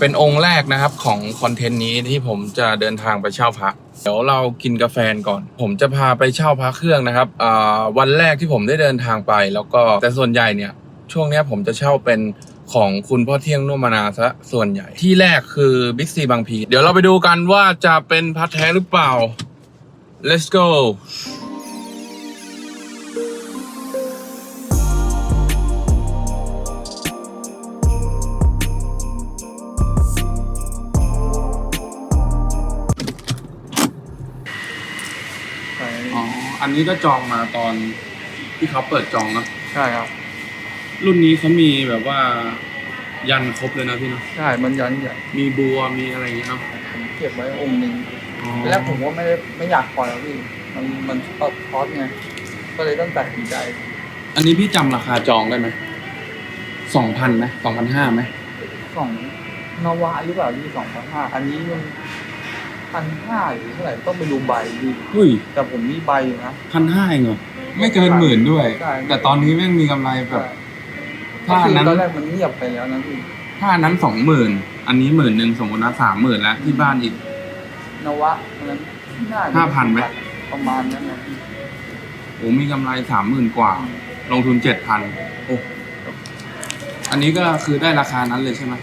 เป็นองค์แรกนะครับของคอนเทนต์นี้ที่ผมจะเดินทางไปเช่าพระเดี๋ยวเรากินกาแฟก่อน ผมจะพาไปเช่าพระเครื่องนะครับวันแรกที่ผมได้เดินทางไป แล้วก็แต่ส่วนใหญ่เนี่ยช่วงนี้ผมจะเช่าเป็นของคุณพ่อเที่ยงนุ่มมานาซะส่วนใหญ่ที่แรกคือบิ๊กซีบางพี เดี๋ยวเราไปดูกันว่าจะเป็นพระแท้หรือเปล่า let's go นนี้ก็จองมาตอนที่เขาเปิดจองนะใช่ครับ รุ่นนี้เขามีแบบว่า ยันครบเลยนะพี่เนาะใช่ มันยันใหญ่มีบัวมีอะไรอย่างเงี้ยเนาะผมเก็บไว้องค์หนึ่งอ๋อทีแรกผมก็ไม่ได้ไม่อยากปล่อยแล้วพี่ มันมันตอดคอสไง ก็เลยต้องตัดสินใจ อันนี้พี่จำราคาจองได้ไหมสองพันไหมสองพันห้าไหม สองนวะหรือเปล่าพี่สองพันห้าอันนี้มัน พันห้าหรือเท่าไหร่ต้องไปดูใบพี่อุ้ยแต่ผมมีใบอยู่นะพันห้าเองเหรอไม่เกินหมื่นด้วย ใช่แต่ตอนนี้แม่งมีกำไรแบบก็ถ้าคือนั้น ตอนแรกมันเงียบไปแล้วนะพี่ถ้านั้นสองหมื่นอันนี้หมื่นหนึ่งสมมตินะสามหมื่นแล้วที่บ้านอีก นวะอันนั้นน่าจะห้าพันไหม ประมาณนั้นนะพี่โอ้มีกำไรสามหมื่นกว่า ลงทุนเจ็ดพันโอ้อันนี้ก็คือได้ราคานั้นเลยใช่ไหม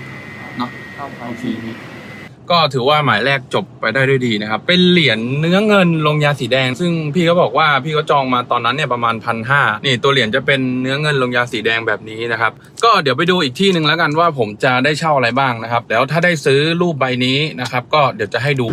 เนาะ เข้าไปโอเค ก็ถือว่าหมายแรกจบไปได้ด้วยดีนะครับ เป็นเหรียญเนื้อเงินลงยาสีแดง ซึ่งพี่ก็บอกว่าพี่ก็จองมาตอนนั้นเนี่ยประมาณพันห้านี่ตัวเหรียญจะเป็นเนื้อเงินลงยาสีแดงแบบนี้นะครับ ก็เดี๋ยวไปดูอีกที่หนึ่งแล้วกันว่าผมจะได้เช่าอะไรบ้างนะครับ แล้วถ้าได้ซื้อรูปใบนี้นะครับ ก็เดี๋ยวจะให้ดู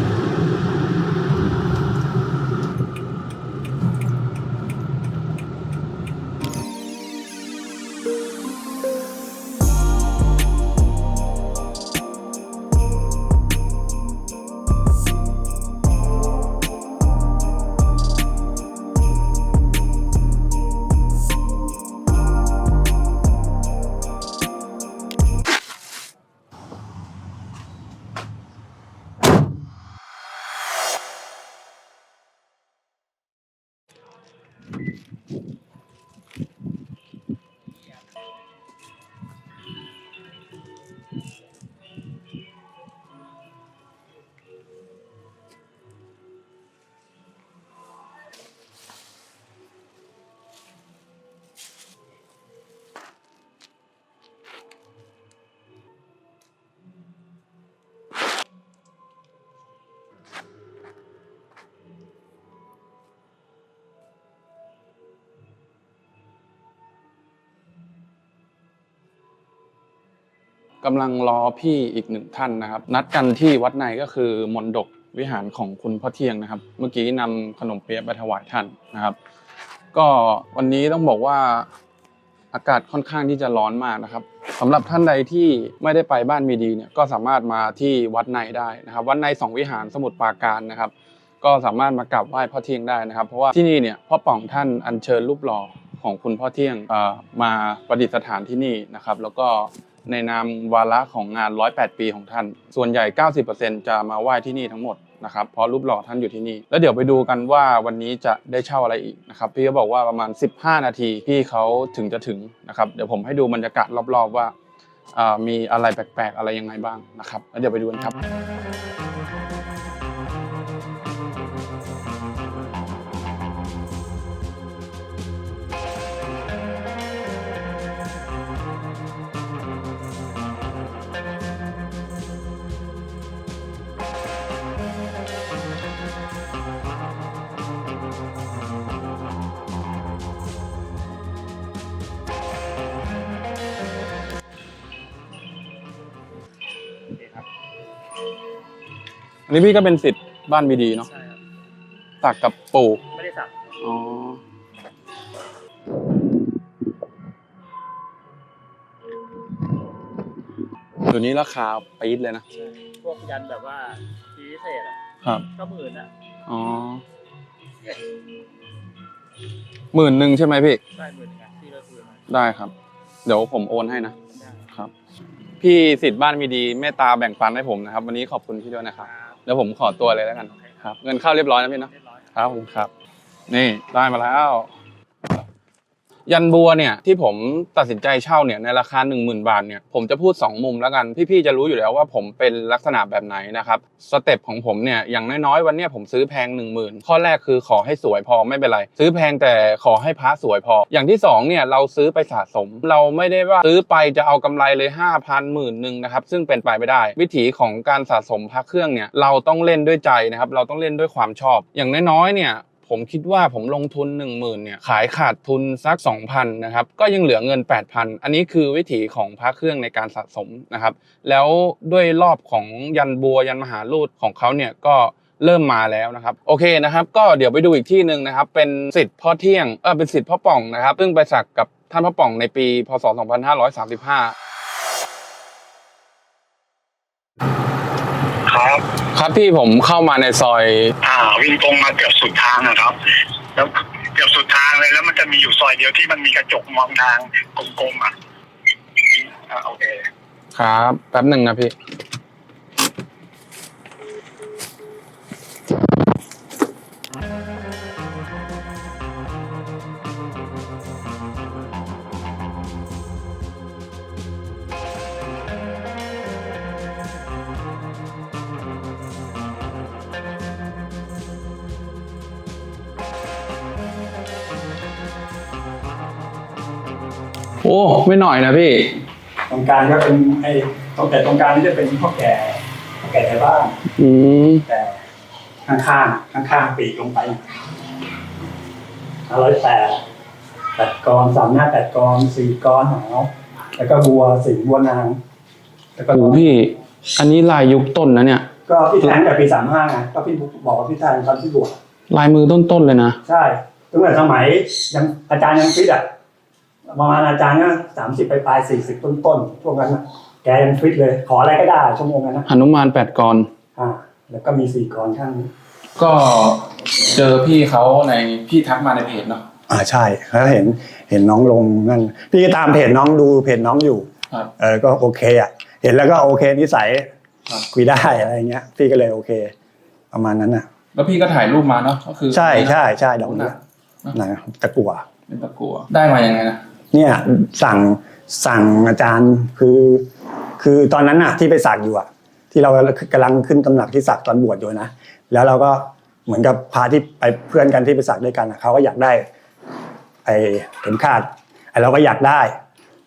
กำลังรอพี่อีกหนึ่งท่านนะครับ นัดกันที่วัดในก็คือมนดกวิหารของคุณพ่อเที่ยงนะครับ เมื่อกี้นำขนมเปี๊ยะไปถวายท่านนะครับ ก็วันนี้ต้องบอกว่าอากาศค่อนข้างที่จะร้อนมากนะครับสำหรับท่านใดที่ไม่ได้ไปบ้านมีดีเนี่ยก็สามารถมาที่วัดในได้นะครับ วัดในสองวิหารสมุทรปราการนะครับ ก็สามารถมากราบไหว้พ่อเที่ยงได้นะครับ เพราะว่าที่นี่เนี่ยพ่อป่องท่านอัญเชิญรูปหล่อของคุณพ่อเที่ยงเอ่อมาประดิษฐานที่นี่นะครับ แล้วก็ ในนามวาระของงาน 108 ปีของท่าน ส่วนใหญ่ 90%จะมาไหว้ที่นี่ทั้งหมดนะครับเพราะรูปหล่อท่านอยู่ที่นี่ แล้วเดี๋ยวไปดูกันว่าวันนี้จะได้เช่าอะไรอีกนะครับ พี่ก็บอกว่าประมาณ 15 นาทีพี่เขาถึงจะถึงนะครับ เดี๋ยวผมให้ดูบรรยากาศรอบๆว่ามีอะไรแปลกๆ อะไรยังไงบ้างนะครับแล้วเดี๋ยวไปดูกันครับ อันนี้พี่ก็เป็นสิทธิ์บ้านมีดีเนาะใช่ครับสักกับปู่ไม่ได้สักอ๋อตัวนี้ราคาปี๊ดเลยนะพวกยันแบบว่าทีพิเศษอะครับ ก็หมื่นอะอ๋อหมื่นหนึ่งใช่ไหมพี่ ได้หมื่นหนึงอะที่เราคุยมาได้ครับ เดี๋ยวผมโอนให้นะ ได้ครับ พี่สิทธิ์บ้านมีดีเมตตาแบ่งปันให้ผมนะครับ วันนี้ขอบคุณพี่ด้วยนะครับครับ เดี๋ยวผมขอตัวเลยแล้วกันครับ เงินเข้าเรียบร้อยนะพี่เนาะเรียบร้อยครับผมครับ นี่ได้มาแล้ว ยันบัวเนี่ยที่ผมตัดสินใจเช่าเนี่ยในราคา 1 0,000 บาทเนี่ยผมจะพูด 2 มุมแล้วกัน พี่ๆจะรู้อยู่แล้วว่าผมเป็นลักษณะแบบไหนนะครับสเต็ปของผมเนี่ยอย่างน้อยๆวันเนี้ยผมซื้อแพง 1 0,000 ข้อแรกคือขอให้สวยพอไม่เป็นไร ซื้อแพงแต่ขอให้พระสวยพอ อย่างที่2เนี่ยเราซื้อไปสะสม เราไม่ได้ว่าซื้อไปจะเอากำไรเลย 5,000หมื่นหนึ่งนะครับซึ่งเป็นไปไม่ได้ วิถีของการสะสมพระเครื่องเนี่ยเราต้องเล่นด้วยใจนะครับเราต้องเล่นด้วยความชอบ อย่างน้อยๆเนี่ย ผมคิดว่าผมลงทุน 1 0,000เนี่ยขายขาดทุนสัก 2,000นะครับก็ยังเหลือเงิน 8,000 อันนี้คือวิถีของพระเครื่องในการสะสมนะครับแล้วด้วยรอบของยันบัวยันมหาลูดของเขาเนี่ยก็เริ่มมาแล้วนะครับโอเคนะครับ ก็เดี๋ยวไปดูอีกที่หนึ่งนะครับ เป็นสิทธิ์พ่อเที่ยงเออเป็นสิทธิ์พ่อป่องนะครับซึ่งไปสักกับท่านพ่อป่องในปีพศ 2535 ครับครับพี่ผมเข้ามาในซอย อ่าวิ่งตรงมาเกือบสุดทางนะครับ แล้วเกือบสุดทางเลยแล้วมันจะมีอยู่ซอยเดียวที่มันมีกระจกมองทางกลมๆอะอ่าโอเค ครับแป๊บหนึ่งนะพี่ ไม่หน่อยนะพี่ ตรงกลางก็เป็นไอ้ตรงแต่ตรงกลางนี่จะเป็นพ่อแก่พ่อแก่ในบ้านอืมแต่ข้างๆข้างๆปีกลงไปห้าร้อยแปดแปดกรสามหน้าแปดกรสี่กรหาวแล้วก็บัวสีบัวนาง แล้วก็โอ้พี่ อันนี้ลายยุคต้นนะเนี่ย ก็พี่แทงแต่ปีสามห้าไงก็พี่บอกว่าพี่แทงตอนที่บวช ลายมือต้นๆเลยนะ ใช่ตั้งแต่สมัยยังอาจารย์ยังฟิตอะ ประมาณอาจารย์ก็สามสิบปลายสี่สิบต้นๆช่วงนั้นน่ะแกยังฟิตเลย ขออะไรก็ได้ชั่วโมงนั้นนะหนุมานแปดกรอ่าแล้วก็มีสี่กรข้างนี้ก็เจอพี่เขาในพี่ทักมาในเพจเนาะอ่าใช่แล้วเห็นเห็นน้องลงนั่นพี่ก็ตามเพจน้องดูเพจน้องอยู่ครับเออก็โอเคอะ เห็นแล้วก็โอเคนิสัยครับคุยได้อะไรเงี้ย พี่ก็เลยโอเค ประมาณนั้นน่ะ แล้วพี่ก็ถ่ายรูปมาเนาะก็คือ ใช่ใช่ใช่ดอกหนี้นักนะตะกัวเป็นตะกัวได้มายังไงนะ เนี่ยสั่งสั่งอาจารย์คือคือตอนนั้นน่ะที่ไปสักอยู่อะที่เรากำลังขึ้นตำหนักที่สักตอนบวชอยู่นะแล้วเราก็เหมือนกับพาที่ไปเพื่อนกันที่ไปสักด้วยกันอะเขาก็อยากได้ ไอ้เข็มขัดไอ้เราก็อยากได้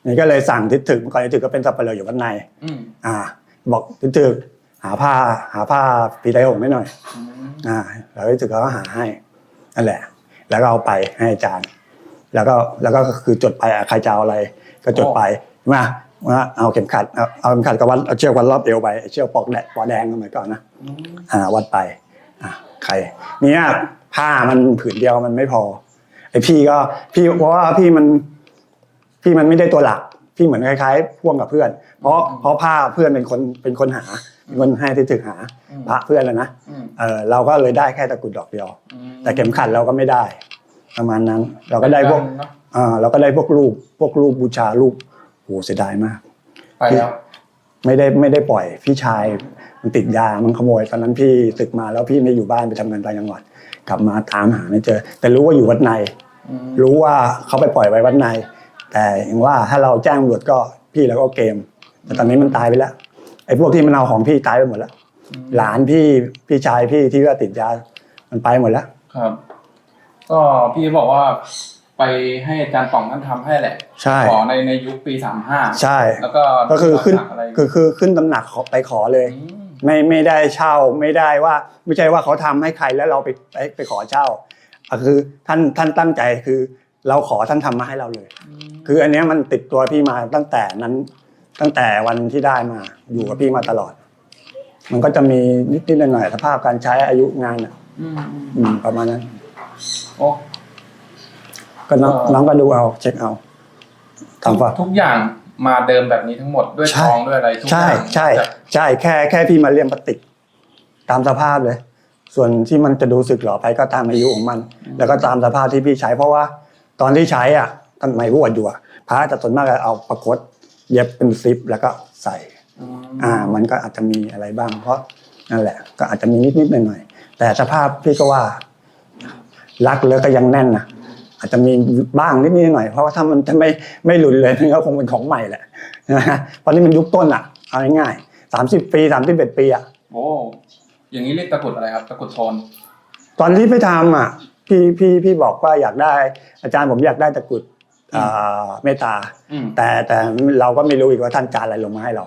นี่ก็เลยสั่งทิศถึกก่อนทิศถึกก็เป็นสับเปลืออยู่วัดในอืมอ่า บอกทิศถึกหาผ้าหาผ้าปีไตรหงส์ให้หน่อยอืมอ่า แล้วทิศถึกเขาก็หาให้นั่นแหละ แล้วก็เอาไปให้อาจารย์ แล้วก็แล้วก็คือจดไปอะใครจะเอาอะไรก็จดไปมาว่าเอาเข็มขัดเอาเอาเข็มขัดกับวัดเอาเชือกวัดรอบเอวไปเชือกปอกแดดปอกแดงสมัยก่อนนะอืมอ่าวัดไปอ่าใครเนี่ยผ้ามันผืนเดียวมันไม่พอไอพี่ก็พี่เพราะว่าพี่มันพี่มันไม่ได้ตัวหลักพี่เหมือนคล้ายๆพ่วงกับเพื่อน เพราะเพราะผ้าเพื่อนเป็นคนเป็นคนหาเป็นคนให้ที่ถึกหาอืมพระเพื่อนแล้วนะอืมเออเราก็เลยได้แค่ตะกรุดดอกเดียวอืมแต่เข็มขัดเราก็ไม่ได้ ประมาณนั้น เราก็ได้พวกเนอะอ่าเราก็ได้พวกรูปพวกรูปบูชารูปโหเสียดายมาก ไปแล้วไม่ได้ไม่ได้ปล่อยพี่ชายมันติดยามันขโมยตอนนั้นพี่ศึกมาแล้วพี่ไม่อยู่บ้านไปทำงานต่างจังหวัด กลับมาตามหาไม่เจอ แต่รู้ว่าอยู่วัดใน อืมรู้ว่าเขาไปปล่อยไว้วัดใน แต่อย่างว่าถ้าเราแจ้งตำรวจก็พี่แล้วก็เกม แต่ตอนนี้มันตายไปแล้วไอ้พวกที่มันเอาของพี่ตายไปหมดแล้ว หลานพี่พี่ชายพี่ที่ว่าติดยามันไปหมดแล้ว ครับ ก็พี่บอกว่าไปให้อาจารย์ป่องท่านทำให้แหละใช่ ขอในในยุคปีสามห้าใช่ แล้วก็ก็คือขึ้นอะไรคือคือขึ้นตำหนักขอไปขอเลย อืมไม่ไม่ได้เช่าไม่ได้ว่าไม่ใช่ว่าเขาทำให้ใครแล้วเราไปไปไปขอเช่าอะคือท่านท่านตั้งใจคือเราขอท่านทำมาให้เราเลย คืออันเนี้ยมันติดตัวพี่มาตั้งแต่นั้น ตั้งแต่วันที่ได้มาอยู่กับพี่มาตลอด มันก็จะมีนิดนิดหน่อยหน่อยๆสภาพการใช้อายุงานอะอืมอืมอืมประมาณนั้น โอ้ก็น้องอ๋อน้องก็ดูเอา เช็คเอาตามว่าทุกอย่างมาเดิมแบบนี้ทั้งหมดด้วยใช่ทองด้วยอะไรทุกอใช่ย่างใช่จะใช่ แค่แค่พี่มาเรียมปฏิก ตามสภาพเลย ส่วนที่มันจะดูสึกหรอไปก็ตามอายุของมัน แล้วก็ตามสภาพที่พี่ใช้เพราะว่า ตอนที่ใช้อะทำไมบวชอยู่อะพระจะส่วนมากจะเอาประคตเย็บเป็นซิปแล้วก็ใส่ อืมอ่า มันก็อาจจะมีอะไรบ้าง เพราะนั่นแหละ ก็อาจจะมีนิดนิดหน่อยหน่อยๆแต่สภาพพี่ก็ว่า รักแล้วก็ยังแน่นนะอาจจะมีบ้างนิดนิดหน่อยๆเพราะว่าถ้ามันจะไม่ไม่หลุนเลยมันก็คงเป็นของใหม่แหละนะฮะเพราะนี่มันยุคต้นอะเอาง่ายๆสามสิบปีสามสิบเอ็ดปีอะโอ้อย่างนี้เรียกตะกรุดอะไรครับตะกรุดโทนตอนที่ไปทำอะพี่พี่พี่บอกว่าอยากได้ อาจารย์ผมอยากได้ตะกรุดอ่าเมตตาอืมแต่แต่เราก็ไม่รู้อีกว่าท่านจานอะไรลงมาให้เรา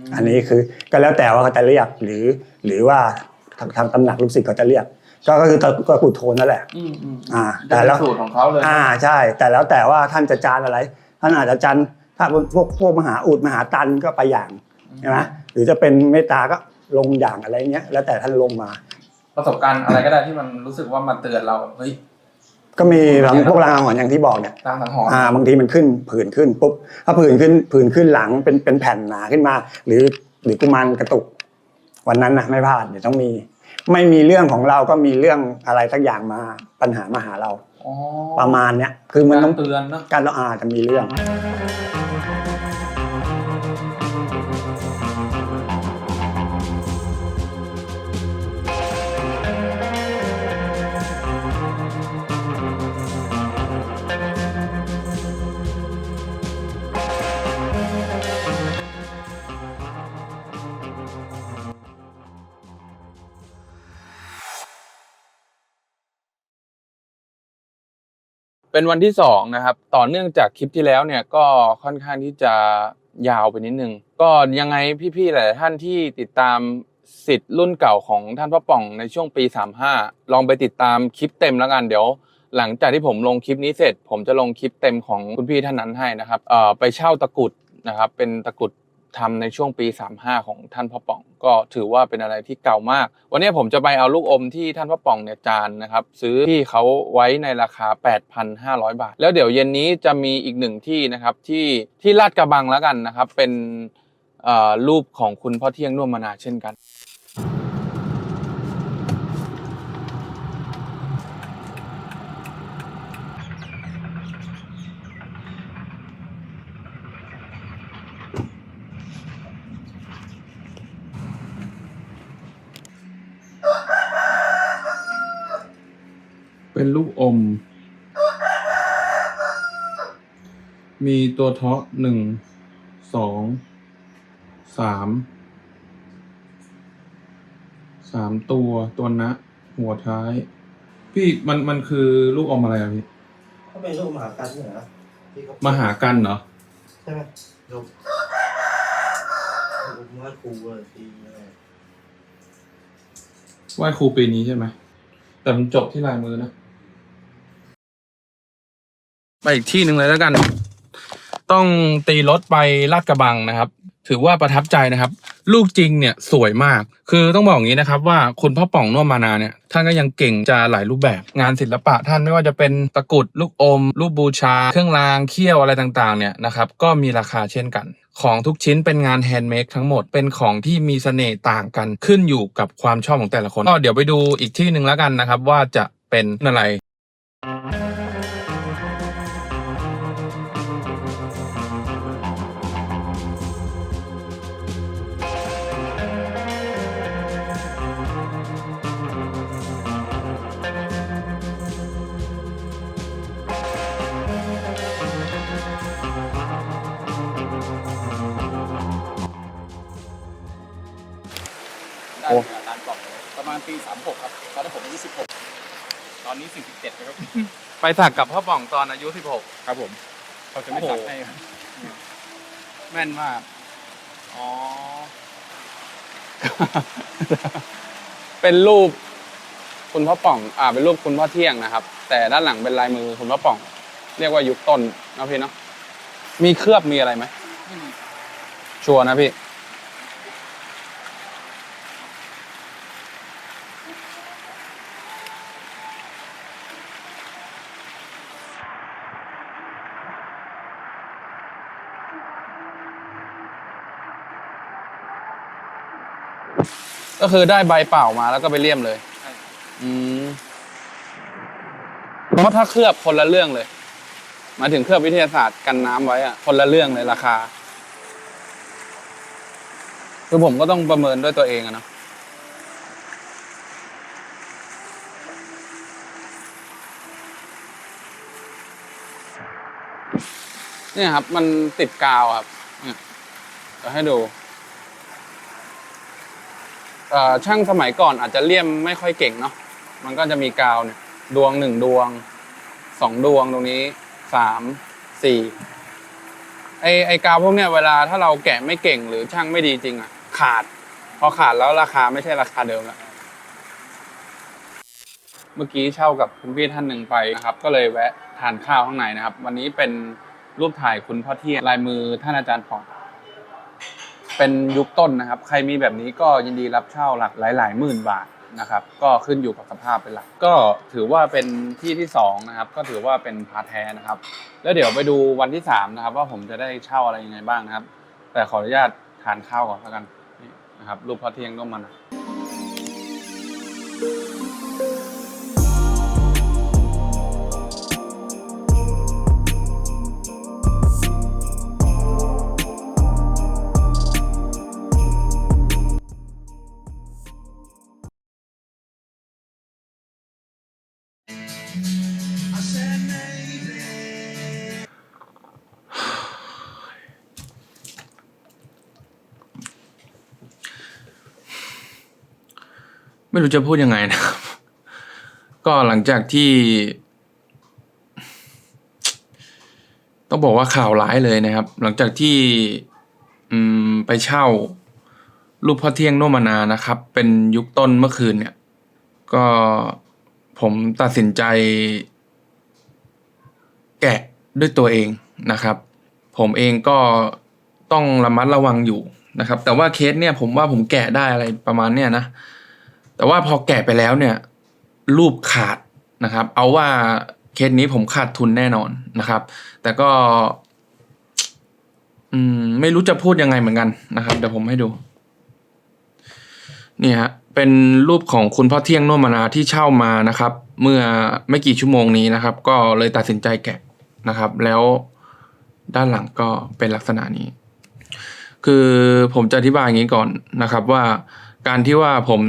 มอันนี้คือก็แล้วแต่ว่าเขาจะเรียกหรือหรือว่าทางทางตำหนักลูกศิษย์เขาจะเรียก ก็ก็คือตะตะกรุดโทนนั่นแหละอืมอืมอ่า แต่แต่แล้แล้ววสูตรของเขาเลยอ่าใช่ แต่แล้วแต่ว่าท่านจะจานอะไร ท่านอาจจะจานถ้าพวกพวกมหาอุดมหาตันก็ไปอย่างใช่ไหมหรือจะเป็นเมตตาก็ลงอย่างอะไรเงี้ย แล้วแต่ท่านลงมา ประสบการณ์อะไรก็ได้ที่มันรู้สึกว่ามันเตือนเราแบบเฮ้ยก็มีบางพวกรางหอนอย่างที่บอกเนี่ยตามสังหรณ์อ่าบางทีมันขึ้นผื่นขึ้นปุ๊บถ้าผื่นขึ้นผื่นขึ้นหลังเป็นเป็นแผ่นหนาขึ้นมา หรือหรือกุมารกระตุก วันนั้นนะไม่พลาดเดี๋ยวต้องมี ไม่มีเรื่องของเราก็มีเรื่องอะไรสักอย่างมาปัญหามาหาเราอ๋อประมาณเนี้ยคือมันต้องการเตือนเนอะการเราอาจจะมีเรื่อง เป็นวันที่สองนะครับ ต่อเนื่องจากคลิปที่แล้วเนี่ยก็ค่อนข้างที่จะยาวไปนิดนึง ก็ยังไงพี่ๆหลายท่านที่ติดตามสิทธิ์รุ่นเก่าของท่านพ่อป่องในช่วงปี 35 ลองไปติดตามคลิปเต็มแล้วกันเดี๋ยว หลังจากที่ผมลงคลิปนี้เสร็จ ผมจะลงคลิปเต็มของคุณพี่ท่านนั้นให้นะครับเอ่อไปเช่าตะกรุดนะครับเป็นตะกรุด ทำในช่วงปี 35 ของท่านพ่อป่อง ก็ถือว่าเป็นอะไรที่เก่ามาก วันนี้ผมจะไปเอาลูกอมที่ท่านพ่อป่องเนี่ยจานนะครับ ซื้อที่เขาไว้ในราคา 8,500 บาท แล้วเดี๋ยวเย็นนี้จะมีอีกหนึ่งที่นะครับที่ที่ลาดกระบังแล้วกันนะครับ เป็นอ่อรูปของคุณพ่อเที่ยงน่วมมานาเช่นกัน เป็นลูกอม มีตัวเทาะหนึ่ง สอง สาม สามตัวตัวนะ หัวท้าย พี่มันมันคือลูกอมอะไรอะพี่เขาเป็นลูกมหาการเหรอที่เขามหากันเหรอ ใช่ไหมลูกลูกว่าครูอะไรทีอะไรไหว้ครูปีนี้ใช่ไหม แต่มันจบที่ลายมือนะ ไปอีกที่หนึ่งเลยแล้วกัน ต้องตีรถไปลาดกระบังนะครับ ถือว่าประทับใจนะครับ ลูกจริงเนี่ยสวยมาก คือต้องบอกอย่างนี้นะครับ ว่าคุณพ่อป่องน่วมมานาเนี่ยท่านก็ยังเก่งจะหลายรูปแบบ งานศิลปะท่านไม่ว่าจะเป็นตะกุดลูกอม รูปบูชา เครื่องรางเขี้ยวอะไรต่างๆ เนี่ยนะครับก็มีราคาเช่นกัน ของทุกชิ้นเป็นงานแฮนด์เมดทั้งหมดเป็นของที่มีเสน่ห์ต่างกันขึ้นอยู่กับความชอบของแต่ละคนก็เดี๋ยวไปดูอีกที่หนึ่งแล้วกันนะครับ ว่าจะเป็นอะไร ได้อาจารย์บอกเลยประมาณปี36ครับตอนนั้นผมอายุ16ตอนนี้47นะครับไปสักกับพ่อป่องตอนอายุ16ครับผมเขาจะไม่สักให้ครับแม่นมากอ๋อ เป็นรูปคุณพ่อป่อง อ่า เป็นรูปคุณพ่อเที่ยงนะครับ แต่ด้านหลังเป็นลายมือคุณพ่อป่อง เรียกว่ายุคต้นเนาะพี่เนาะมีเคลือบมีอะไรไหมชัวร์นะพี่ ก็คือได้ใบเปล่ามาแล้วก็ไปเลี่ยมเลยอืมเพราะถ้าเคลือบคนละเรื่องเลยหมายถึงเคลือบวิทยาศาสตร์กันน้ำไว้อะคนละเรื่องเลยราคา คือผมก็ต้องประเมินด้วยตัวเองอะเนาะเนี่ยครับ มันติดกาวครับเนี่ยจะให้ดูเอ่อ ช่างสมัยก่อนอาจจะเลี่ยมไม่ค่อยเก่งเนาะมันก็จะมีกาวเนี่ยดวงหนึ่งดวงสองดวงตรงนี้สามสี่ไอไอกาวพวกเนี้ยเวลาถ้าเราแกะไม่เก่งหรือช่างไม่ดีจริงอะ ขาด พอขาดแล้วราคาไม่ใช่ราคาเดิมล้วเมื่อกี้เช่ากับคุณพี่ท่านหนึ่งไปนะครับ ก็เลยแวะทานข้าวข้างในนะครับ วันนี้เป็นรูปถ่ายคุณพ่อเทียงลายมือท่านอาจารย์ผ่อง เป็นยุคต้นนะครับ ใครมีแบบนี้ก็ยินดีรับเช่าหลักหลาย ๆ หมื่นบาทนะครับ ก็ขึ้นอยู่กับสภาพเป็นหลัก ก็ถือว่าเป็นที่ที่สองนะครับ ก็ถือว่าเป็นพาแท้นะครับ แล้วเดี๋ยวไปดูวันที่สามนะครับ ว่าผมจะได้เช่าอะไรยังไงบ้างนะครับ แต่ขออนุญาตทานข้าวก่อนแล้วกันนี่นะครับ รูปพระเที่ยงต้องมานะ ไม่รู้จะพูดยังไงนะครับ ก็หลังจากที่ ต้องบอกว่าข่าวร้ายเลยนะครับ หลังจากที่อืมไปเช่ารูปพ่อเที่ยงโนมานานะครับ เป็นยุคต้นเมื่อคืนเนี่ย ก็ผมตัดสินใจ แกะด้วยตัวเองนะครับ ผมเองก็ต้องระมัดระวังอยู่นะครับ แต่ว่าเคสเนี่ยผมว่าผมแกะได้อะไรประมาณเนี้ยนะ แต่ว่าพอแกะไปแล้วเนี่ย รูปขาดนะครับ เอาว่าเคสนี้ผมขาดทุนแน่นอนนะครับ แต่ก็ อืม ไม่รู้จะพูดยังไงเหมือนกันนะครับ เดี๋ยวผมให้ดู นี่ฮะ เป็นรูปของคุณพ่อเที่ยงโนวมนาที่เช่ามานะครับ เมื่อไม่กี่ชั่วโมงนี้นะครับ ก็เลยตัดสินใจแกะนะครับ แล้วด้านหลังก็เป็นลักษณะนี้ คือผมจะอธิบายอย่างนี้ก่อนนะครับว่า การที่ว่าผม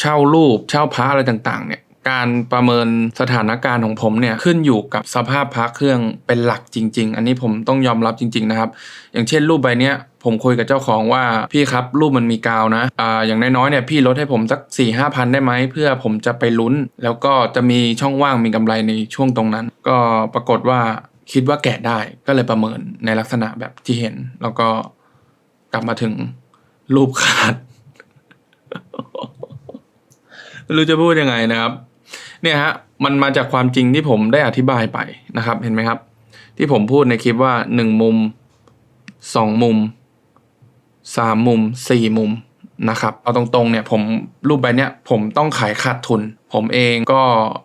เช่ารูปเช่าพระอะไรต่างๆ เนี่ยการประเมินสถานการณ์ของผมเนี่ยขึ้นอยู่กับสภาพพระเครื่องเป็นหลักจริง ๆ อันนี้ผมต้องยอมรับจริง ๆ นะครับ อย่างเช่นรูปใบเนี้ยผมคุยกับเจ้าของว่าพี่ครับรูปมันมีกาวนะอ่าอย่างน้อยๆเนี่ยพี่ลดให้ผมสัก4ี่ห้าพันได้ไหมเพื่อผมจะไปลุ้น แล้วก็จะมีช่องว่างมีกำไรในช่วงตรงนั้น ก็ปรากฏว่าคิดว่าแกะได้ก็เลยประเมินในลักษณะแบบที่เห็น แล้วก็กลับมาถึงรูปขาด ไม่ รู้จะพูดยังไงนะครับ เนี่ยฮะมันมาจากความจริงที่ผมได้อธิบายไปนะครับ เห็นไหมครับ ที่ผมพูดในคลิปว่าหนึ่งมุมสองมุมสามมุมสี่มุมนะครับเอาตรงๆเนี่ยผมรูปใบเนี้ยผมต้องขายขาดทุน ผมเองก็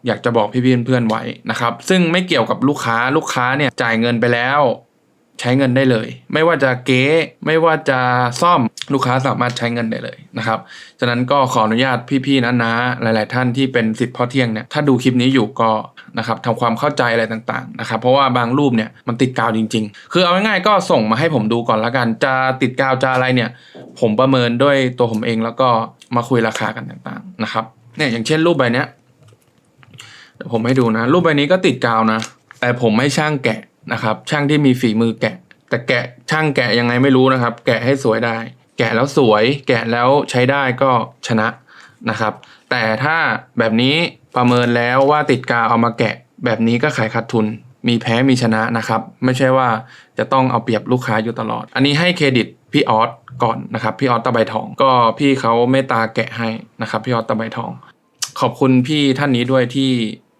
อยากจะบอกพี่เพื่อนๆไว้นะครับ ซึ่งไม่เกี่ยวกับลูกค้าลูกค้าเนี่ยจ่ายเงินไปแล้ว ใช้เงินได้เลย ไม่ว่าจะเก๊ไม่ว่าจะซ่อมลูกค้าสามารถใช้เงินได้เลยนะครับฉะนั้นก็ขออนุญาตพี่ๆนะนะหลาย ๆ ท่านที่เป็นสิทธิ์พ่อเที่ยงเนี่ยถ้าดูคลิปนี้อยู่ก็นะครับทำความเข้าใจอะไรต่างๆนะครับเพราะว่าบางรูปเนี่ยมันติดกาวจริง ๆ คือเอาง่ายๆก็ส่งมาให้ผมดูก่อนละกันจะติดกาวจะอะไรเนี่ย ผมประเมินด้วยตัวผมเองแล้วก็มาคุยราคากันต่างๆนะครับเนี่ยอย่างเช่นรูปใบเนี้ยผมให้ดูนะ รูปใบนี้ก็ติดกาวนะ แต่ผมไม่ช่างแกะ นะครับ ช่างที่มีฝีมือแกะ แต่แกะช่างแกะยังไงไม่รู้นะครับ แกะให้สวยได้ แกะแล้วสวย แกะแล้วใช้ได้ก็ชนะนะครับ แต่ถ้าแบบนี้ประเมินแล้วว่าติดกาวเอามาแกะ แบบนี้ก็ขายขาดทุน มีแพ้มีชนะนะครับ ไม่ใช่ว่าจะต้องเอาเปรียบลูกค้าอยู่ตลอด อันนี้ให้เครดิตพี่ออสก่อนนะครับ พี่ออสตะไบทอง ก็พี่เขาเมตตาแกะให้นะครับ พี่ออสตะไบทอง ขอบคุณพี่ท่านนี้ด้วยที่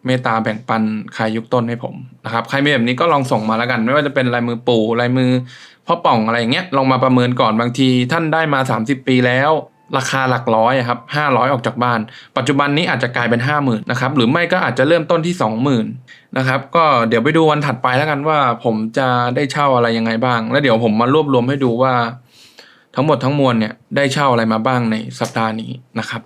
เมตตาแบ่งปันขายยุคต้นให้ผมนะครับใครมีแบบนี้ก็ลองส่งมาแล้วกัน ไม่ว่าจะเป็นลายมือปู่ลายมือพ่อป่องอะไรอย่างเงี้ยลองมาประเมินก่อนบางที ท่านได้มา 30 ปีแล้ว ราคาหลักร้อยครับห้าร้อยออกจากบ้าน ปัจจุบันนี้อาจจะกลายเป็นห้าหมื่นนะครับหรือไม่ก็อาจจะเริ่มต้นที่สองหมื่นนะครับก็เดี๋ยวไปดูวันถัดไปแล้วกันว่า ผมจะได้เช่าอะไรยังไงบ้าง แล้วเดี๋ยวผมมารวบรวมให้ดูว่า ทั้งหมดทั้งมวลเนี่ยได้เช่าอะไรมาบ้างในสัปดาห์นี้นะครับ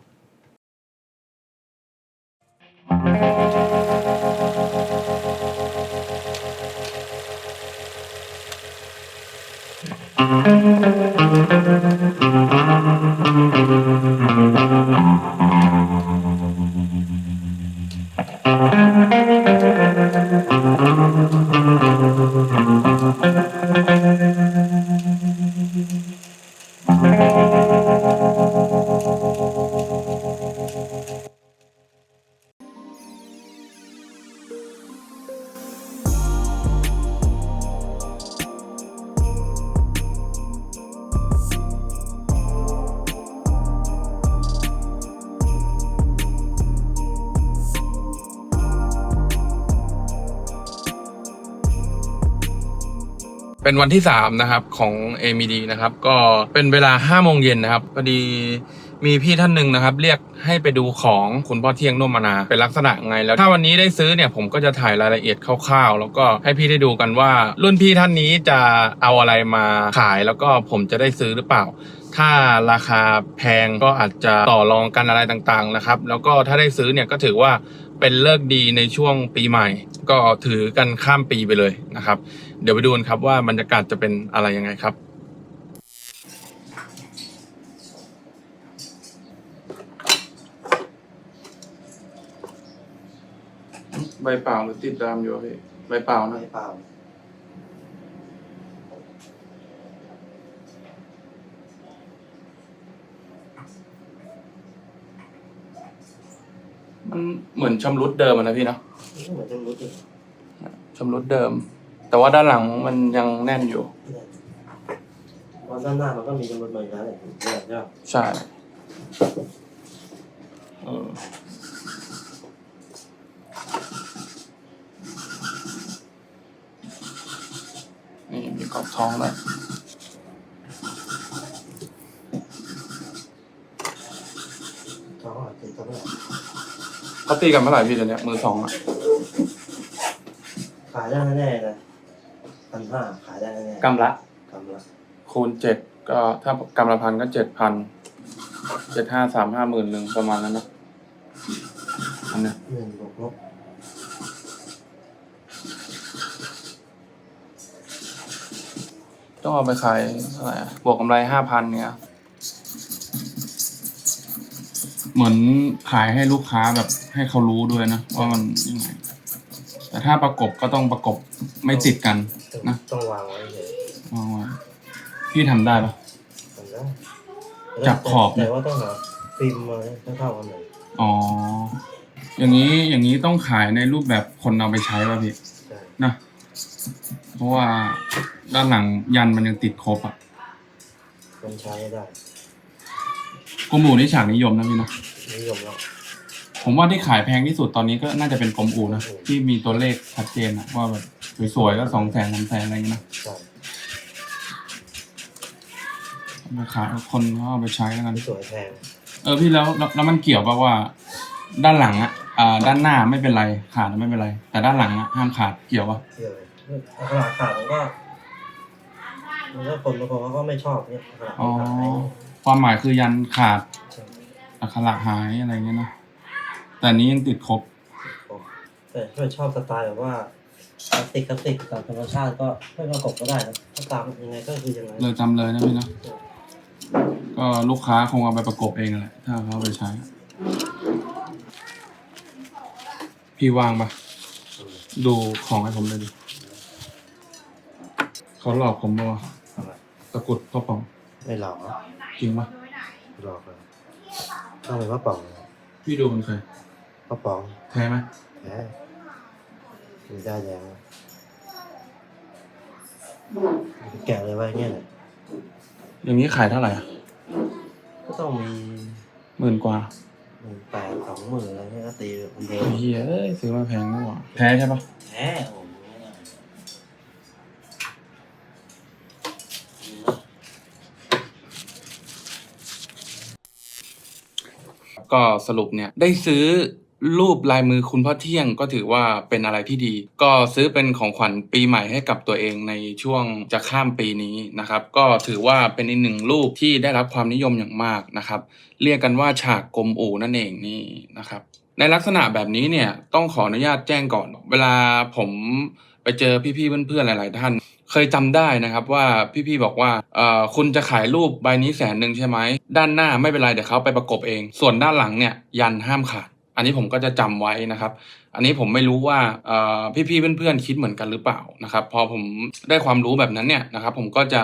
เป็นวันที่3นะครับของ AMD นะครับ ก็เป็นเวลา5โมงเย็นนะครับพอดีมีพี่ท่านหนึ่งนะครับ เรียกให้ไปดูของคุณพ่อเที่ยงนุ่มมนา เป็นลักษณะไงแล้ว ถ้าวันนี้ได้ซื้อเนี่ยผมก็จะถ่ายรายละเอียดคร่าวๆ แล้วก็ให้พี่ได้ดูกันว่า รุ่นพี่ท่านนี้จะเอาอะไรมาขายแล้วก็ผมจะได้ซื้อหรือเปล่า ถ้าราคาแพงก็อาจจะต่อรองกันอะไรต่างๆนะครับ แล้วก็ถ้าได้ซื้อเนี่ยก็ถือว่า เป็นเลิกษ์ดีในช่วงปีใหม่ ก็ถือกันข้ามปีไปเลยนะครับ เดี๋ยวไปดูกันครับว่าบรรยากาศจะเป็นอะไรยังไงครับใบเปล่าหรือติดตามอยู่พี่ใบเปล่านะ ไม่เปล่า มันเหมือนชำรุดเดิมอะนะพี่เนาะเหมือนจะรู้สึกชำรุดเดิม แต่ว่าด้านหลังมันยังแน่นอยู่ตอนด้านหน้ามันก็มีจำนวนใบนั้นแหละเนี่ยใช่ไหมใช่เออนี่มีกรอบท้องแล้วย ท้องอะติดท้องอะ เขาตีกันเมื่อไหร่พี่เดี๋ยวนี้มือสองอะขายได้แน่ๆนะพันห้าขายได้แน่ๆกำละ กำละคูณเจ็ดก็ถ้ากำละพันก็เจ็ดพันเจ็ดห้าสามห้าหมื่นหนึ่งประมาณนั้นนะอันเนี้ยหนึ่งบวกลบต้องเอาไปขายเท่าไหร่อะบวกกำไรห้าพันเนี่ย เหมือนขายให้ลูกค้าแบบให้เขารู้ด้วยนะว่ามันยังไงแต่ถ้าประกบก็ต้องประกบไม่ติดกันนะต้องวางไว้เฉยวางไว้พี่ทำได้ปะทำได้จับขอบเนี่ยแต่ว่าต้องหาฟิล์มมาให้เท่าๆกันหน่อยอ๋อ อย่างนี้อย่างนี้ต้องขายในรูปแบบคนเอาไปใช้ป่ะพี่ใช่นะ เพราะว่าด้านหลังยันมันยังติดครบอะคนใช้ได้ กรมอู่นี่ฉากนิยมนะพี่นะนิยมแล้วผมว่าที่ขายแพงที่สุดตอนนี้ก็น่าจะเป็นกรมอู่นะที่มีตัวเลขชัดเจนอะว่าแบบสวยๆก็สองแสนสามแสนอะไรอย่างเงี้ยนะใช่เอาไปขายคนเขาเอาไปใช้แล้วกันสวยแพงเออพี่แล้วแล้วแล้วมันเกี่ยวป่ะว่า ด้านหลังอะอ่าด้านหน้าไม่เป็นไรขาดไม่เป็นไร แต่ด้านหลังอะห้ามขาดเกี่ยวป่ะเที่ยวเลยเอาขนาดขาดมันก็มันก็คนบางคนเขาก็ไม่ชอบเนี่ยขนาดอ๋อขาดไหน ความหมายคือยันขาดใช่อักขระหายอะไรเงี้ยเนอะแต่อันนี้ยังติดครบแต่ถ้าชอบสไตล์แบบว่าคลาสสิกคลาสสิกตามธรรมชาติก็ไม่ประกบก็ได้นะถ้าตามยังไงก็คือยังไงเลยจำเลยนะพี่เนอะก็ลูกค้าคงเอาไปประกบเองแหละถ้าเขาเอาไปใช้ พี่ว่างปะดูของให้ผมเลยดิเขาหลอกผมปะวะตะกรุดพ่อป๋องไม่หลอกนะ จริงปะไม่หลอกเลยต้องเป็นมะป๋องนะพี่ดูมันเคยมะป๋องแท้ไหมแหมมีได้แดงนะแกะเลยไว้เงี้ยแหละอย่างนี้ขายเท่าไหร่อะก็ต้องมีหมื่นกว่าหมื่นแปดสองหมื่นอะไรเงี้ยก็ตีเป็นเดไอ้เฮียเอ้ยซื้อมาแพงนี่หว่าแท้ใช่ปะแหมโอ้โห ก็สรุปเนี่ยได้ซื้อรูปลายมือคุณพ่อเที่ยงก็ถือว่าเป็นอะไรที่ดี ก็ซื้อเป็นของขวัญปีใหม่ให้กับตัวเองในช่วงจะข้ามปีนี้นะครับ ก็ถือว่าเป็นอีกหนึ่งรูปที่ได้รับความนิยมอย่างมากนะครับ เรียกกันว่าฉากกลมอู่นั่นเองนี่นะครับ ในลักษณะแบบนี้เนี่ยต้องขออนุญาตแจ้งก่อน เวลาผมไปเจอพี่ๆเพื่อนๆหลาย ๆ ท่าน เคยจำได้นะครับว่าพี่ๆบอกว่าเอ่อคุณจะขายรูปใบนี้แสนหนึ่งใช่ไหมด้านหน้าไม่เป็นไรเดี๋ยวเขาไปประกบเอง ส่วนด้านหลังเนี่ยยันห้ามขาด อันนี้ผมก็จะจำไว้นะครับ อันนี้ผมไม่รู้ว่าเออพี่ๆเพื่อนๆคิดเหมือนกันหรือเปล่านะครับ พอผมได้ความรู้แบบนั้นเนี่ยนะครับ ผมก็จะ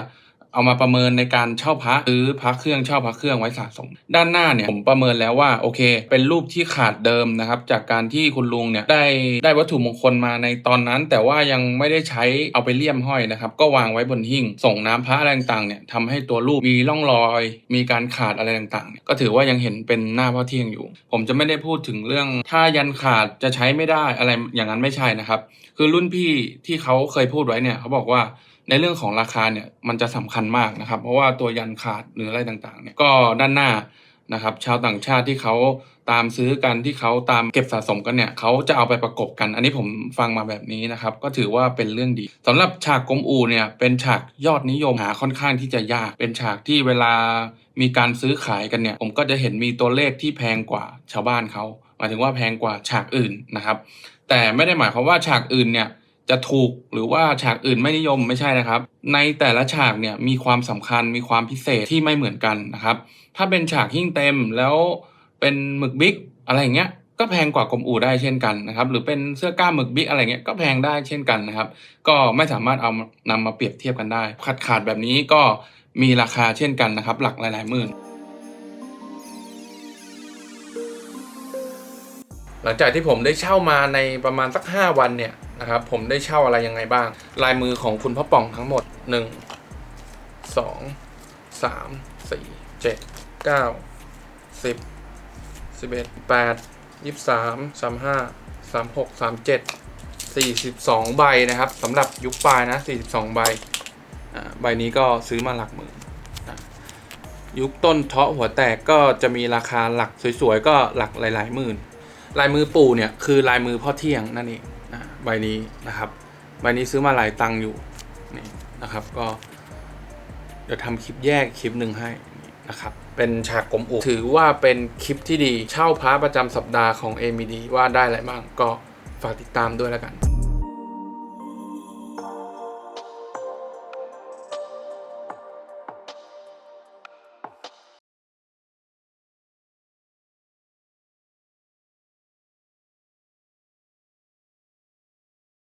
เอามาประเมินในการเช่าพระซื้อพระเครื่องเช่าพระเครื่องไว้สะสม ด้านหน้าเนี่ยผมประเมินแล้วว่าโอเค เป็นรูปที่ขาดเดิมนะครับ จากการที่คุณลุงเนี่ยได้ได้วัตถุมงคลมาในตอนนั้น แต่ว่ายังไม่ได้ใช้เอาไปเลี่ยมห้อยนะครับก็วางไว้บนหิ้งส่งน้ำพระอะไรต่างๆเนี่ยทำให้ตัวรูปมีร่องรอย มีการขาดอะไรต่างๆเนี่ยก็ถือว่ายังเห็นเป็นหน้าพ่อเที่ยงอยู่ ผมจะไม่ได้พูดถึงเรื่องถ้ายันขาดจะใช้ไม่ได้อะไรอย่างนั้นไม่ใช่นะครับ คือรุ่นพี่ที่เขาเคยพูดไว้เนี่ยเขาบอกว่า ในเรื่องของราคาเนี่ยมันจะสำคัญมากนะครับ เพราะว่าตัวยันขาดหรืออะไรต่างๆเนี่ยก็ด้านหน้านะครับชาวต่างชาติที่เขาตามซื้อกันที่เขาตามเก็บสะสมกันเนี่ยเขาจะเอาไปประกบกัน อันนี้ผมฟังมาแบบนี้นะครับก็ถือว่าเป็นเรื่องดีสำหรับฉากกลมอูเนี่ยเป็นฉากยอดนิยมหาค่อนข้างที่จะยาก เป็นฉากที่เวลามีการซื้อขายกันเนี่ยผมก็จะเห็นมีตัวเลขที่แพงกว่าชาวบ้านเขาหมายถึงว่าแพงกว่าฉากอื่นนะครับ แต่ไม่ได้หมายความว่าฉากอื่นเนี่ย จะถูกหรือว่าฉากอื่นไม่นิยมไม่ใช่นะครับ ในแต่ละฉากเนี่ยมีความสำคัญมีความพิเศษที่ไม่เหมือนกันนะครับ ถ้าเป็นฉากหิ้งเต็มแล้วเป็นหมึกบิ๊กอะไรอย่างเงี้ยก็แพงกว่ากลมอู่ได้เช่นกันนะครับ หรือเป็นเสื้อกล้ามหมึกบิ๊กอะไรเงี้ยก็แพงได้เช่นกันนะครับ ก็ไม่สามารถเอานำมาเปรียบเทียบกันได้ขาดขาดแบบนี้ก็มีราคาเช่นกันนะครับ หลักหลายๆหมื่นหลังจากที่ผมได้เช่ามาในประมาณสัก 5 วันเนี่ย นะครับ ผมได้เช่าอะไรยังไงบ้าง ลายมือของคุณพ่อป่องทั้งหมด 1 2 3 4 7 9 10 11 8 23 35 36 37 42 ใบนะครับสำหรับยุคปลายนะ 42 ใบอ่าใบนี้ก็ซื้อมาหลักหมื่นยุคต้นเทาะหัวแตกก็จะมีราคาหลักสวยๆ ก็หลักหลายๆหมื่น ลายมือปู่เนี่ย คือลายมือพ่อเที่ยงนั่นเอง ใบนี้นะครับ ใบนี้ซื้อมาหลายตังค์อยู่นี่นะครับก็ เดี๋ยวทำคลิปแยกคลิปหนึ่งให้นะครับเป็นฉากกลมอุถือว่าเป็นคลิปที่ดีเช่าพระประจำสัปดาห์ของ AMD ว่าได้อะไรบ้างก็ฝากติดตามด้วยแล้วกัน